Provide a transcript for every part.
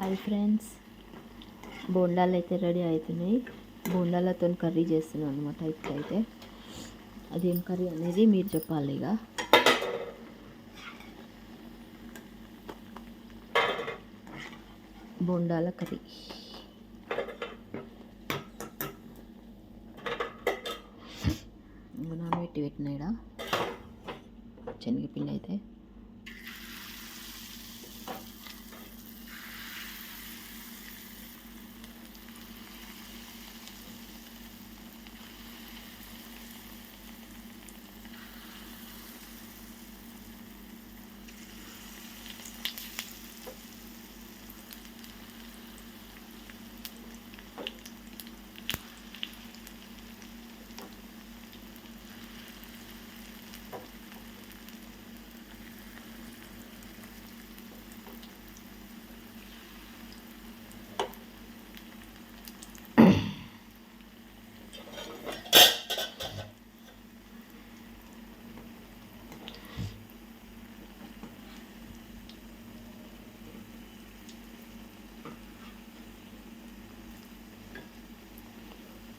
Hi friends. బోండాలు అయితే ready అవుతున్నాయి. బోండాలతో కర్రీ చేస్తున్నాను అనమాట ఇప్పుడైతే. అదేం కర్రీ అనేది మీరు చెప్పాలి ఇక. బోండాల కర్రీ. ఇంకా నానబెట్టి పెట్టినాయిడా శనగపిండి అయితే.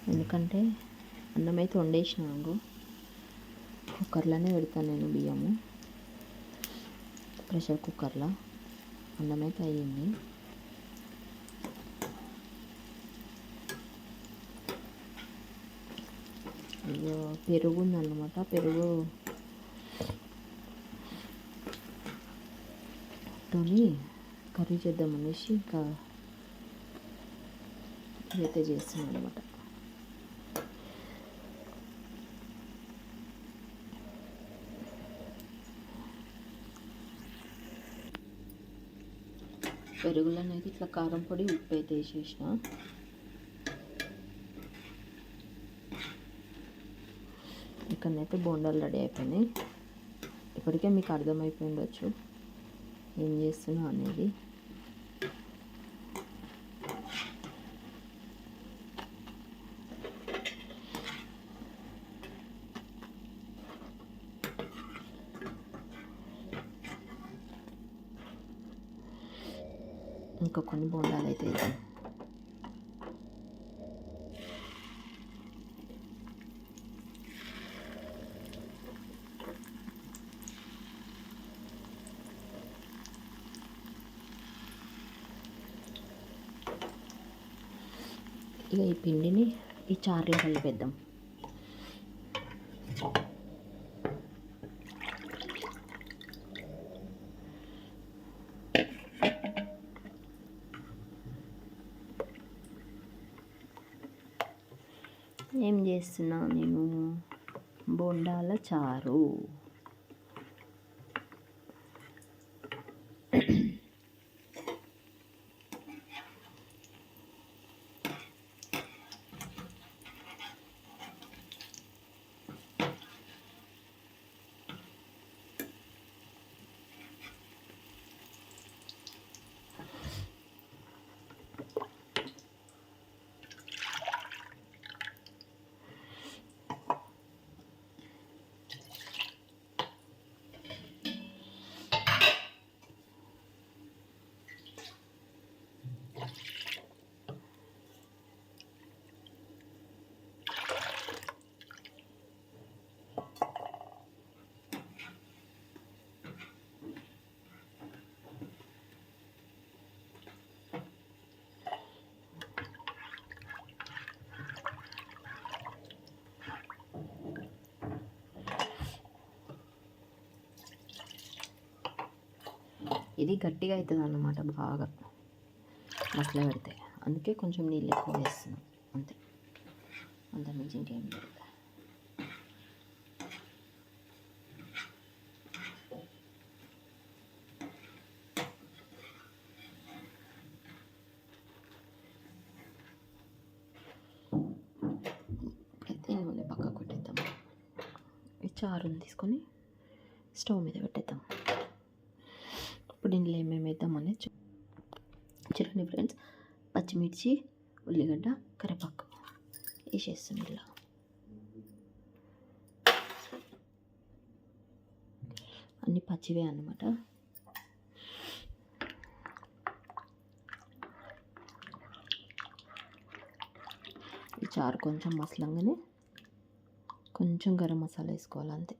ఎందుకంటే అన్నం అయితే వండేసినాను కుక్కర్లోనే పెడతాను నేను బియ్యము. ప్రెషర్ కుక్కర్లో. అన్నం అయితే అయ్యింది. అయ్యో పెరుగు ఉందన్నమాట. పెరుగు తోని కర్రీ చేద్దాం అనేసి ఇంకా అయితే చేస్తున్నాను అనమాట పెరుగులోనైతే ఇట్లా కారం పొడి ఉప్పు అయితే వేసేసిన. ఇక్కడనైతే బోండాలు రెడీ అయిపోయినాయి. ఇప్పటికే మీకు అర్థమైపోయి ఉండొచ్చు. ఏం చేస్తున్నా అనేది. ఇంకా కొన్ని బోండాలు అయితే వేద్దాం ఇక ఈ పిండిని ఈ చారులో కలిపేద్దాం ఏం చేస్తున్నా నేను బోండాల చారు. ఇది గట్టిగా అవుతుంది అన్నమాట బాగా. మసల పెడితే. అందుకే కొంచెం నీళ్ళు ఎక్కువ వేస్తున్నాం. అంతే. అంత మించి ఇంకేం లేదు. నూనె పక్కకు కొట్టేద్దాం ఈ చారుని తీసుకొని స్టవ్ మీద పెట్టేద్దాం. ఇప్పుడు ఇందులో ఏమేమి వేద్దామని చూ చూడండి ఫ్రెండ్స్. పచ్చిమిర్చి ఉల్లిగడ్డ కరివేపాకు వేసేస్తుంది ఇలా. అన్నీ పచ్చివే అన్నమాట. ఈ చారు కొంచెం మసలంగానే కొంచెం గరం మసాలా వేసుకోవాలి అంతే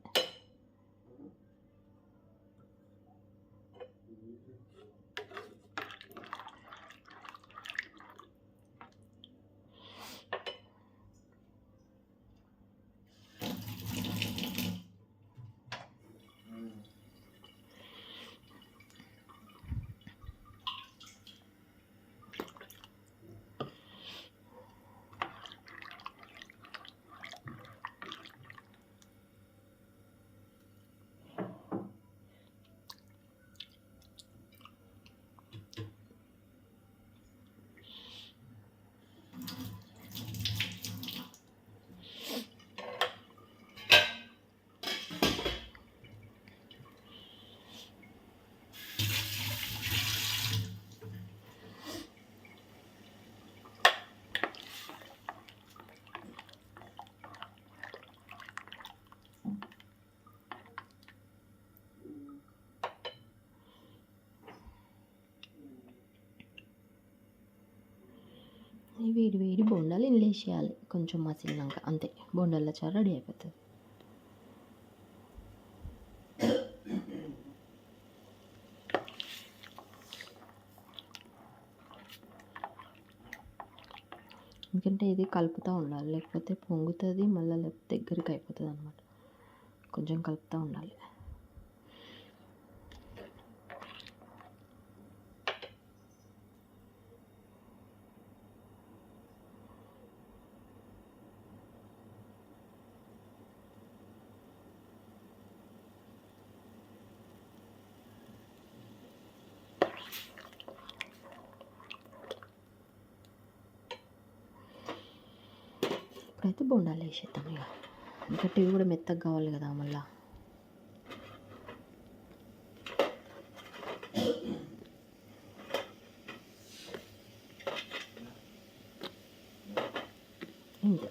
వేడి వేడి బొండాలు ఇల్లేసేయాలి వేసేయాలి కొంచెం మసిలినాక అంతే. బొండాల చారు రెడీ అయిపోతుంది. ఎందుకంటే ఇది కలుపుతూ ఉండాలి. లేకపోతే పొంగుతుంది మళ్ళీ లేకపోతే దగ్గరికి అయిపోతుంది అనమాట కొంచెం కలుపుతూ ఉండాలి. ఇప్పుడైతే బొండాలు వేసేద్దాం ఇక. ఎందుకంటే ఇవి కూడా మెత్తగా కావాలి కదా మళ్ళా. ఇంతే.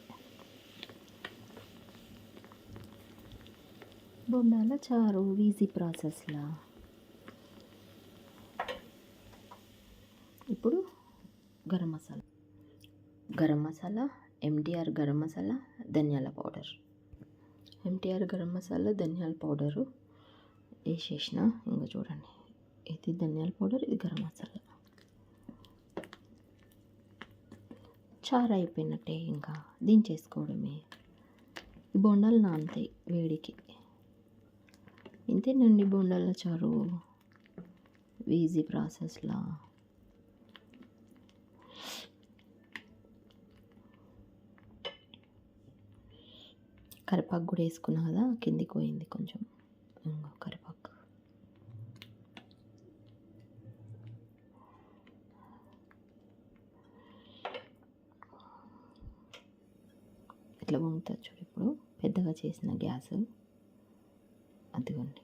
బొండాల చారు ఈజీ ప్రాసెస్లా ఇప్పుడు గరం మసాలా. గరం మసాలా ఎంటీఆర్ గరం మసాలా ధనియాల పౌడర్ ఎంటీఆర్ గరం మసాలా ధనియాల పౌడరు వేసేసిన ఇంకా చూడండి ఇది ధనియాల పౌడర్ ఇది గరం మసాలా చారు అయిపోయినట్టే ఇంకా దించేసుకోవడమే ఈ బొండాలు నానుతాయి వేడికి ఇంతేనండి బొండాల చారు ఈజీ ప్రాసెస్లా కరిపాకు కూడా వేసుకున్నా కదా కిందికి పోయింది కొంచెం. కరిపాకు ఇట్లా వంగుతుంది చూడు ఇప్పుడు. పెద్దగా చేసిన గ్యాస్. అదిగోండి.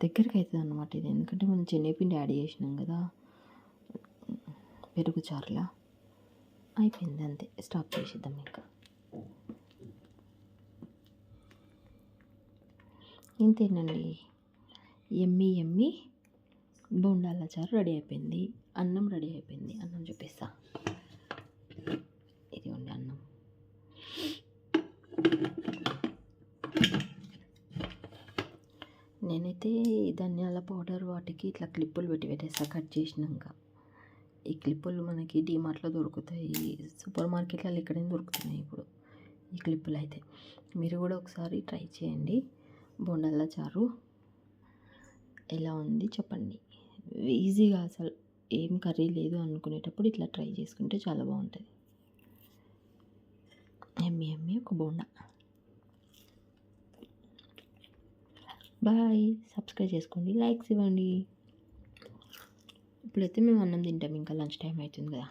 దగ్గరికి అవుతుంది అన్నమాట ఇది. ఎందుకంటే మనం శనగపిండి యాడ్ చేసినాం కదా పెరుగు చారులా. అయిపోయింది అంతే. స్టాప్ చేసేద్దాం ఇంకా. ఇంతేనండి ఎమ్మి ఎమ్మి. బోండాల చారు రెడీ అయిపోయింది. అన్నం రెడీ అయిపోయింది. అన్నం చూపిస్తా. ఇది అన్నం. నేనైతే ధనియాల పౌడర్ వాటికి ఇట్లా క్లిప్పులు పెట్టి పెట్టేస్తా కట్ చేసినాక. ఈ క్లిప్పులు మనకి డీమార్ట్లో దొరుకుతాయి. సూపర్ మార్కెట్లలో ఇక్కడేం దొరుకుతున్నాయి ఇప్పుడు ఈ క్లిప్పులు అయితే మీరు కూడా ఒకసారి ట్రై చేయండి. బోండాల చారు. ఎలా ఉంది చెప్పండి. ఈజీగా అసలు ఏం కర్రీ లేదు అనుకునేటప్పుడు ఇట్లా ట్రై చేసుకుంటే చాలా బాగుంటుంది. ఎమ్మి ఎమ్మి ఒక బోండా. బాయ్. సబ్స్క్రైబ్ చేసుకోండి లైక్స్ ఇవ్వండి. ఇప్పుడైతే మేము అన్నం తింటాం ఇంకా లంచ్ టైం అవుతుంది కదా.